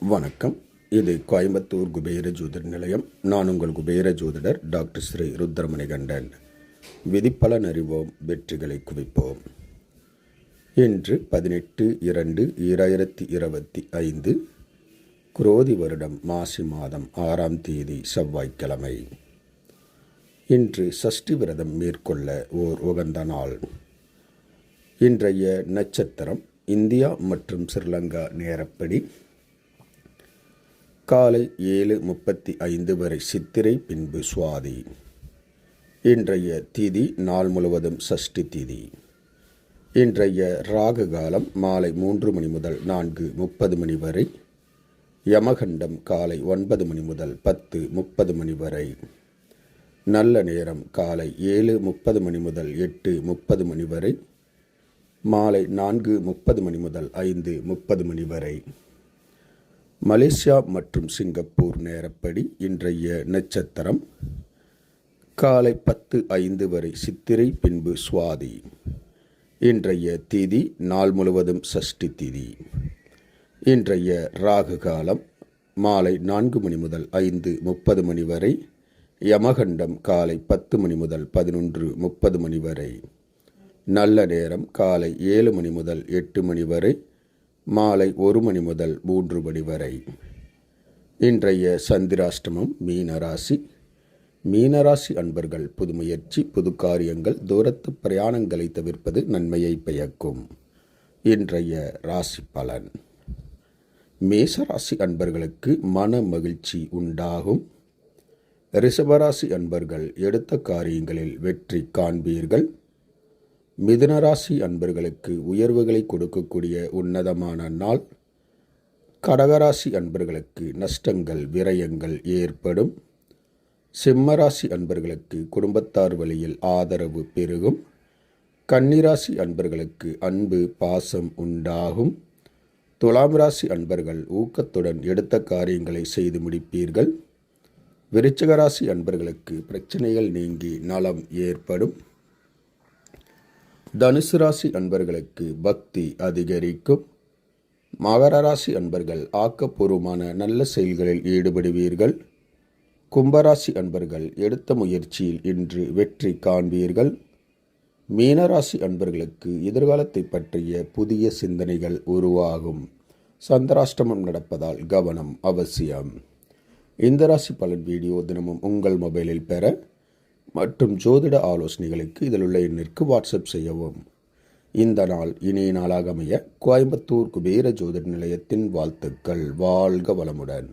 வணக்கம். இது கோயம்புத்தூர் குபேர ஜோதிட நிலையம். நான் உங்கள் குபேர ஜோதிடர் டாக்டர் ஸ்ரீ ருத்ரமணிகண்டன். விதிப்பலன் அறிவோம் வெற்றிகளை குவிப்போம். இன்று பதினெட்டு இரண்டு இரண்டாயிரத்தி இருபத்தி ஐந்து குரோதி வருடம் மாசி மாதம் ஆறாம் தேதி செவ்வாய்க்கிழமை. இன்று சஷ்டி விரதம் மேற்கொள்ள ஓர் உகந்த நாள். இன்றைய நட்சத்திரம் இந்தியா மற்றும் ஸ்ரீலங்கா நேரப்படி காலை ஏழு முப்பத்தி ஐந்து வரை சித்திரை பின்பு சுவாதி. இன்றைய திதி நாள் முழுவதும் சஷ்டி திதி. இன்றைய ராகு காலம் மாலை மூன்று மணி முதல் நான்கு முப்பது மணி வரை யமகண்டம் காலை ஒன்பது மணி முதல் பத்து முப்பது மணி வரை நல்ல நேரம் காலை ஏழு முப்பது மணி முதல் எட்டு முப்பது மணி வரை மாலை நான்கு முப்பது மணி முதல் ஐந்து முப்பது மணி வரை. மலேசியா மற்றும் சிங்கப்பூர் நேரப்படி இன்றைய நட்சத்திரம் காலை பத்து ஐந்து வரை சித்திரை பின்பு சுவாதி. இன்றைய திதி நாள் முழுவதும் சஷ்டி திதி. இன்றைய ராகு காலம் மாலை நான்கு மணி முதல் ஐந்து முப்பது மணி வரை யமகண்டம் காலை பத்து மணி முதல் பதினொன்று முப்பது மணி வரை நல்ல நேரம் காலை ஏழு மணி முதல் எட்டு மணி வரை மாலை ஒரு மணி முதல் மூன்று மணி வரை. இன்றைய சந்திராஷ்டமம் மீனராசி. மீனராசி அன்பர்கள் புது முயற்சி புது காரியங்கள் தூரத்து பிரயாணங்களை தவிர்ப்பது நன்மையை பயக்கும் இன்றைய ராசி பலன். மேசராசி அன்பர்களுக்கு மன மகிழ்ச்சி உண்டாகும். ரிஷபராசி அன்பர்கள் எடுத்த காரியங்களில் வெற்றி காண்பீர்கள். மிதுனராசி அன்பர்களுக்கு உயர்வுகளை கொடுக்கக்கூடிய உன்னதமான நாள். கடகராசி அன்பர்களுக்கு நஷ்டங்கள் விரயங்கள் ஏற்படும். சிம்மராசி அன்பர்களுக்கு குடும்பத்தார் வழியில் ஆதரவு பெருகும். கன்னிராசி அன்பர்களுக்கு அன்பு பாசம் உண்டாகும். துலாம் ராசி அன்பர்கள் ஊக்கத்துடன் எடுத்த காரியங்களை செய்து முடிப்பீர்கள். விருச்சகராசி அன்பர்களுக்கு பிரச்சனைகள் நீங்கி நலம் ஏற்படும். தனுசு ராசி அன்பர்களுக்கு பக்தி அதிகரிக்கும். மகர ராசி அன்பர்கள் ஆக்கப்பூர்வமான நல்ல செயல்களில் ஈடுபடுவீர்கள். கும்பராசி அன்பர்கள் எடுத்த முயற்சியில் இன்று வெற்றி காண்பீர்கள். மீனராசி அன்பர்களுக்கு எதிர்காலத்தை பற்றிய புதிய சிந்தனைகள் உருவாகும். சந்திராஷ்டமம் நடப்பதால் கவனம் அவசியம். இந்த ராசி பலன் வீடியோ தினமும் உங்கள் மொபைலில் பெற மற்றும் ஜோதிட ஆலோசனைகளுக்கு இதில் உள்ள எண்ணிற்கு வாட்ஸ்அப் செய்யவும். இந்த நாள் இனிய நாளாக அமைய கோயம்புத்தூர் குபேர ஜோதிட நிலையத்தின் வாழ்த்துக்கள். வாழ்க வளமுடன்.